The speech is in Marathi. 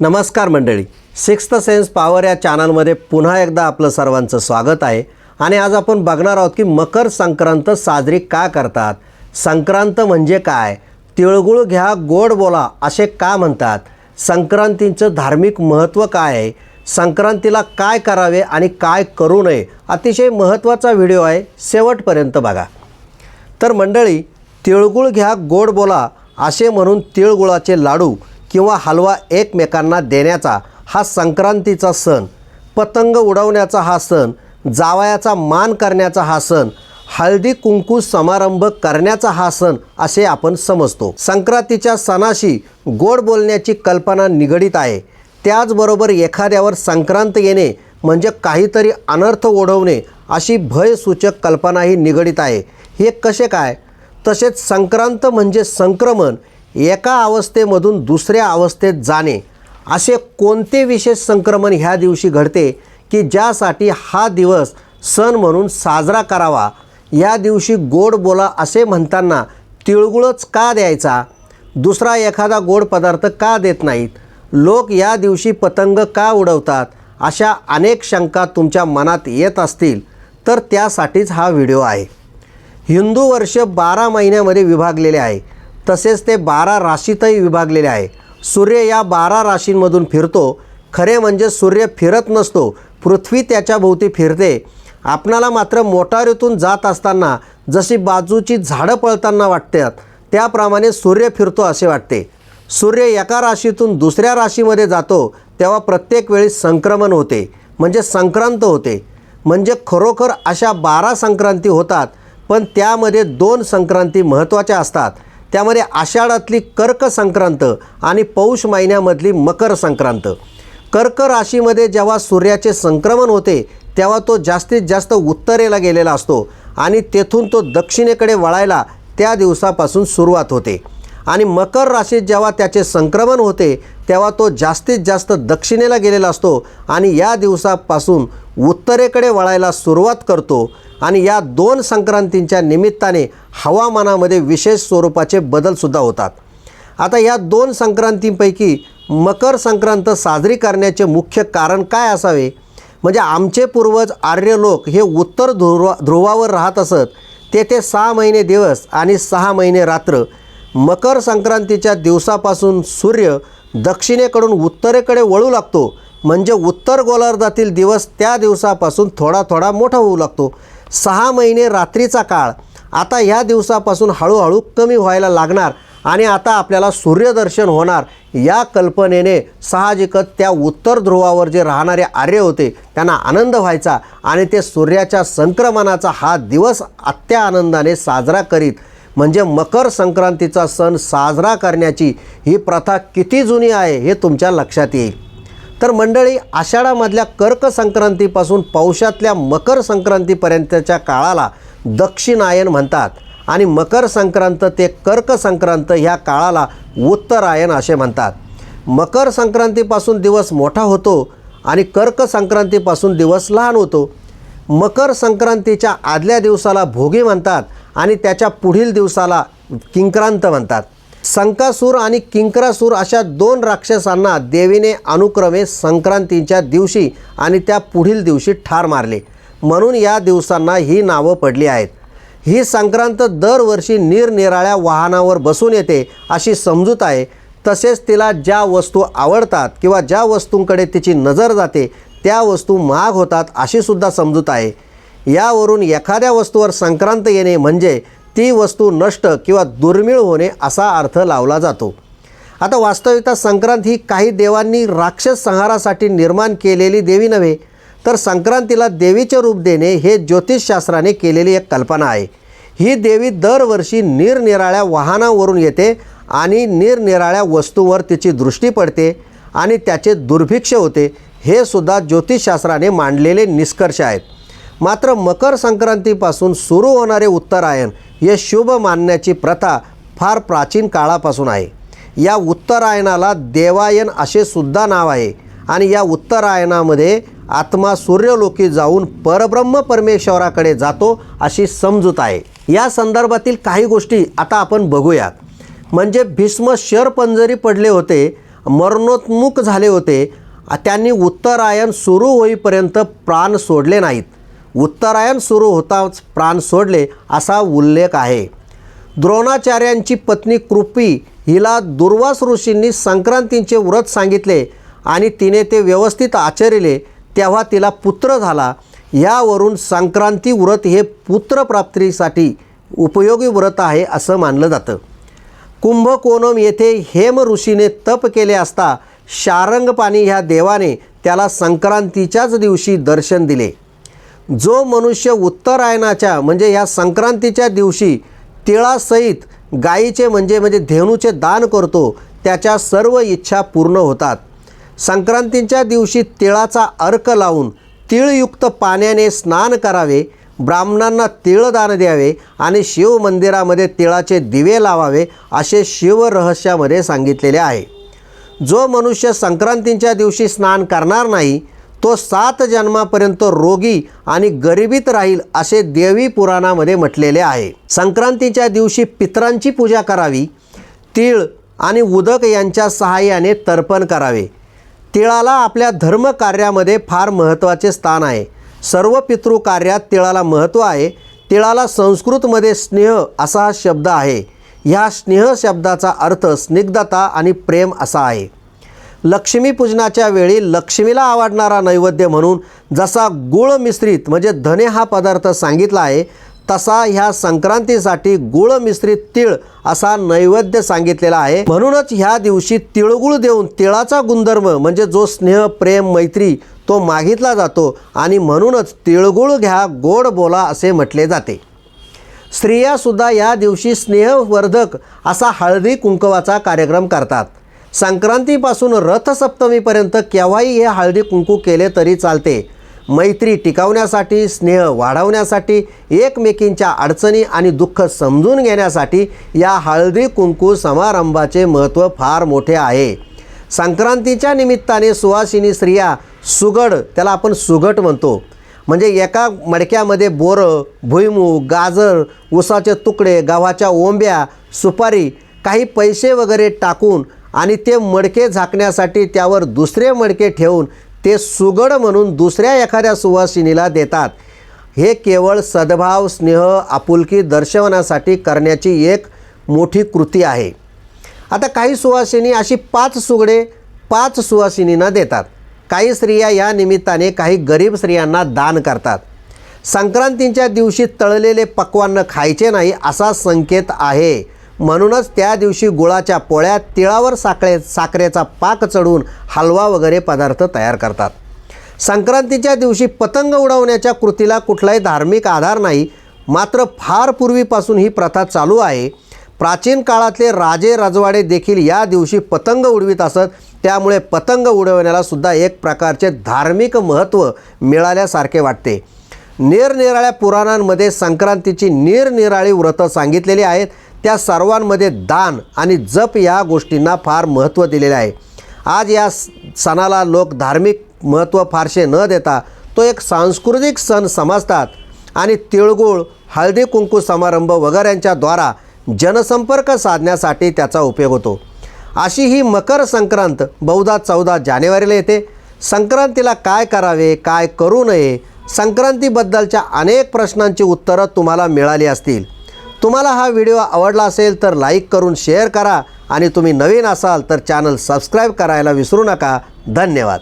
नमस्कार मंडळी. सिक्स्थ सेन्स पॉवर या चॅनलमध्ये पुन्हा एकदा आपलं सर्वांचं स्वागत आहे. आणि आज आपण बघणार आहोत की मकर संक्रांत साजरी का करतात? संक्रांत म्हणजे काय? तिळगुळ घ्या गोड बोला असे का म्हणतात? संक्रांतीचं धार्मिक महत्त्व काय आहे? संक्रांतीला काय करावे आणि काय करू नये? अतिशय महत्त्वाचा व्हिडिओ आहे. शेवटपर्यंत बघा. तर मंडळी तिळगुळ घ्या गोड बोला असे म्हणून तिळगुळाचे लाडू किंवा हलवा एकमेकांना देण्याचा हा संक्रांतीचा सण पतंग उडवण्याचा हा सण जावयाचा मान करण्याचा हा सण हळदी कुंकू समारंभ करण्याचा हा सण असे आपण समजतो. संक्रांतीच्या सणाशी गोड बोलण्याची कल्पना निगडीत आहे. त्याचबरोबर एखाद्यावर संक्रांत येणे म्हणजे काहीतरी अनर्थ ओढवणे अशी भयसूचक कल्पनाही निगडीत आहे. हे कसे काय? तसेच संक्रांत म्हणजे संक्रमण एका अवस्थेमधून दुसऱ्या अवस्थेत जाणे असे कोणते विशेष संक्रमण ह्या दिवशी घडते की ज्यासाठी हा दिवस सण म्हणून साजरा करावा? या दिवशी गोड बोला असे म्हणताना तिळगुळच का द्यायचा? दुसरा एखादा गोड पदार्थ का देत नाहीत? लोक या दिवशी पतंग का उडवतात? अशा अनेक शंका तुमच्या मनात येत असतील तर त्यासाठीच हा व्हिडिओ आहे. हिंदू वर्ष बारा महिन्यामध्ये विभागलेले आहे. तसेच ते बारा राशीतही विभागलेले आहे. सूर्य या बारा राशींमधून फिरतो. खरे म्हणजे सूर्य फिरत नसतो. पृथ्वी त्याच्या भोवती फिरते. आपणाला मात्र मोटारीतून जात असताना जशी बाजूची झाडं पळताना वाटतात त्याप्रमाणे सूर्य फिरतो असे वाटते. सूर्य एका राशीतून दुसऱ्या राशीमध्ये जातो तेव्हा प्रत्येक वेळी संक्रमण होते. म्हणजे संक्रांत होते. म्हणजे खरोखर अशा बारा संक्रांती होतात पण त्यामध्ये दोन संक्रांती महत्त्वाच्या असतात. त्यामध्ये आषाढातली कर्क संक्रांत आणि पौष महिन्यामधली मकर संक्रांत. कर्क राशीमध्ये जेव्हा सूर्याचे संक्रमण होते तेव्हा तो जास्तीत जास्त उत्तरेला गेलेला असतो आणि तेथून तो दक्षिणेकडे वळायला त्या दिवसापासून सुरुवात होते. आणि मकर राशीत जेव्हा त्याचे संक्रमण होते तेव्हा तो जास्तीत जास्त दक्षिणेला गेलेला असतो आणि या दिवसापासून उत्तरेकडे वळायला सुरुवात करतो आणि या दोन संक्रांतींच्या निमित्ताने हवामानामध्ये विशेष स्वरूपाचे बदलसुद्धा होतात. आता या दोन संक्रांतींपैकी मकर संक्रांत साजरी करण्याचे मुख्य कारण काय असावे? म्हणजे आमचे पूर्वज आर्य लोक हे उत्तर ध्रुवा ध्रुवावर राहत असत. तेथे सहा महिने दिवस आणि सहा महिने रात्र. मकर संक्रांतीच्या दिवसापासून सूर्य दक्षिणेकडून उत्तरेकडे वळू लागतो. म्हणजे उत्तर गोलार्धातील दिवस त्या दिवसापासून थोडा थोडा मोठा होऊ लागतो. सहा महिने रात्रीचा काळ. आता ह्या दिवसापासून हळूहळू कमी व्हायला लागणार आणि आता आपल्याला सूर्यदर्शन होणार. या कल्पनेने साहजिकच त्या उत्तर ध्रुवावर जे राहणारे आर्य होते त्यांना आनंद व्हायचा आणि ते सूर्याच्या संक्रमणाचा हा दिवस अत्या आनंदाने साजरा करीत. म्हणजे मकर संक्रांतीचा सण साजरा करण्याची ही प्रथा किती जुनी आहे हे तुमच्या लक्षात येईल. तर मंडळी आषाढामधल्या कर्क संक्रांतीपासून पौषातल्या मकर संक्रांतीपर्यंतच्या काळाला दक्षिणायन म्हणतात आणि मकर संक्रांत ते कर्क संक्रांत ह्या काळाला उत्तरायन असे म्हणतात. मकर संक्रांतीपासून दिवस मोठा होतो आणि कर्क संक्रांतीपासून दिवस लहान होतो. मकर संक्रांतीच्या आदल्या दिवसाला भोगी म्हणतात आणि त्याच्या पुढील दिवसाला किंक्रांत म्हणतात. संकासूर आणि किंकरासूर अशा दोन राक्षसांना देवीने अनुक्रमे संक्रांतीच्या दिवशी आणि त्या पुढील दिवशी ठार मारले. म्हणून या दिवसांना ही नावं पडली आहेत. ही संक्रांत दरवर्षी निरनिराळ्या वाहनावर बसून येते अशी समजूत आहे. तसेच तिला ज्या वस्तू आवडतात किंवा ज्या वस्तूंकडे तिची नजर जाते त्या वस्तू महाग होतात अशीसुद्धा समजूत आहे. यावरून एखाद्या वस्तूवर संक्रांत येणे म्हणजे ती वस्तू नष्ट किंवा दुर्मिळ होणे असा अर्थ लावला जातो. आता वास्तविकता संक्रांत ही काही देवांनी राक्षस संहारासाठी निर्माण केलेली देवी नव्हे तर संक्रांतीला देवीचे रूप देणे हे ज्योतिषशास्त्राने केलेली एक कल्पना आहे. ही देवी दरवर्षी निरनिराळ्या वाहनावरून येते आणि निरनिराळ्या वस्तूवर तिची दृष्टी पडते आणि त्याचे दुर्भिक्ष होते हे सुद्धा ज्योतिषशास्त्राने मांडलेले निष्कर्ष आहेत. मात्र मकर संक्रांतीपासून सुरू होणारे उत्तरायण हे शुभ मानण्याची प्रथा फार प्राचीन काळापासून आहे. या उत्तरायणाला देवायन असे सुद्धा नाव आहे आणि या उत्तरायणामध्ये आत्मा सूर्यलोकी जाऊन परब्रह्म परमेश्वराकडे जातो अशी समजूत आहे. या संदर्भातील काही गोष्टी आता आपण बघूयात. म्हणजे भीष्म शरपंजरी पडले होते मरणोन्मुख झाले होते त्यांनी उत्तरायण सुरू होईपर्यंत प्राण सोडले नाहीत. उत्तरायण सुरू होताच प्राण सोडले असा उल्लेख आहे. द्रोणाचार्यांची पत्नी कृपी हिला दुर्वास ऋषींनी संक्रांतींचे व्रत सांगितले आणि तिने ते व्यवस्थित आचरिले तेव्हा तिला पुत्र झाला. यावरून संक्रांती व्रत हे पुत्रप्राप्तीसाठी उपयोगी व्रत आहे असं मानलं जातं. कुंभकोणम येथे हेम ऋषीने तप केले असता शारंगपाणी ह्या देवाने त्याला संक्रांतीच्याच दिवशी दर्शन दिले. जो मनुष्य उत्तरायणाच्या म्हणजे ह्या संक्रांतीच्या दिवशी तिळासहित गायीचे म्हणजे म्हणजे धेनूचे दान करतो त्याच्या सर्व इच्छा पूर्ण होतात. संक्रांतीच्या दिवशी तिळाचा अर्क लावून तिळयुक्त पाण्याने स्नान करावे ब्राह्मणांना तिळदान द्यावे आणि शिव मंदिरामध्ये तिळाचे दिवे लावावे असे शिवरहस्यामध्ये सांगितलेले आहे. जो मनुष्य संक्रांतीच्या दिवशी स्नान करणार नाही तो सात जन्मापर्यंत रोगी आणि गरिबीत राहील असे देवी पुराणामध्ये म्हटलेले आहे. संक्रांतीच्या दिवशी पितरांची पूजा करावी तीळ आणि उदक यांच्या सहाय्याने तर्पण करावे. तिळाला आपल्या धर्मकार्यामध्ये फार महत्त्वाचे स्थान आहे. सर्व पितृ कार्यात तिळाला महत्त्व आहे. तिळाला संस्कृतमध्ये स्नेह असा हा शब्द आहे. ह्या स्नेह शब्दाचा अर्थ स्निग्धता आणि प्रेम असा आहे. लक्ष्मीपूजनाच्या वेळी लक्ष्मीला आवडणारा नैवेद्य म्हणून जसा गुळ मिश्रित म्हणजे धने हा पदार्थ सांगितला आहे तसा ह्या संक्रांतीसाठी गुळ मिश्रित तीळ असा नैवेद्य सांगितलेला आहे. म्हणूनच ह्या दिवशी तिळगुळ देऊन तिळाचा गुणधर्म म्हणजे जो स्नेह प्रेम मैत्री तो मागितला जातो आणि म्हणूनच तिळगुळ घ्या गोड बोला असे म्हटले जाते. स्त्रियासुद्धा या दिवशी स्नेहवर्धक असा हळदी कुंकवाचा कार्यक्रम करतात. संक्रांतीपासून रथसप्तमीपर्यंत केव्हाही हे हळदी कुंकू केले तरी चालते. मैत्री टिकवण्यासाठी स्नेह वाढवण्यासाठी एकमेकींच्या अडचणी आणि दुःख समजून घेण्यासाठी या हळदी कुंकू समारंभाचे महत्त्व फार मोठे आहे. संक्रांतीच्या निमित्ताने सुवासिनी स्त्रिया सुगड त्याला आपण सुगट म्हणतो. म्हणजे एका मडक्यामध्ये बोरं भुईमूग गाजर उसाचे तुकडे गव्हाच्या ओंब्या सुपारी काही पैसे वगैरे टाकून आणि ते मडके झाकण्यासाठी त्यावर दुसरे मडके ठेवून ते सुगड म्हणून दुसऱ्या एखाद्या सुवासिनीला देतात. हे केवळ सद्भाव स्नेह आपुलकी दर्शवण्यासाठी करण्याची एक मोठी कृती आहे. आता काही सुवासिनी अशी पाच सुगडे पाच सुवासिनींना देतात. काही स्त्रिया या निमित्ताने काही गरीब स्त्रियांना दान करतात. संक्रांतीच्या दिवशी तळलेले पक्वान्न खायचे नाही असा संकेत आहे. म्हणूनच त्या दिवशी गुळाच्या पोळ्या तिळावर साखळे साखरेचा पाक चढवून हलवा वगैरे पदार्थ तयार करतात. संक्रांतीच्या दिवशी पतंग उडवण्याच्या कृतीला कुठलाही धार्मिक आधार नाही मात्र फार पूर्वीपासून ही प्रथा चालू आहे. प्राचीन काळातले राजे राजवाडे देखील या दिवशी पतंग उडवीत असत त्यामुळे पतंग उडवण्याला सुद्धा एक प्रकारचे धार्मिक महत्त्व मिळाल्यासारखे वाटते. निरनिराळ्या पुराणांमध्ये संक्रांतीची निरनिराळी व्रतं सांगितलेली आहेत त्या सर्वांमध्ये दान आणि जप या गोष्टींना फार महत्त्व दिलेले आहे. आज या स- सणाला लोक धार्मिक महत्त्व फारसे न देता तो एक सांस्कृतिक सण समजतात आणि तिळगुळ हळदी कुंकू समारंभ वगैरेंच्याद्वारा जनसंपर्क साधण्यासाठी त्याचा उपयोग होतो. अशी ही मकर संक्रांत बहुधा चौदा जानेवारीला येते. संक्रांतीला काय करावे काय करू नये संक्रांतीबद्दलच्या अनेक प्रश्नांची उत्तरं तुम्हाला मिळाली असतील. तुम्हाला हा व्हिडिओ आवडला असेल तर लाईक करून शेअर करा आणि तुम्ही नवीन असाल तर चॅनल सबस्क्राईब करायला विसरू नका. धन्यवाद.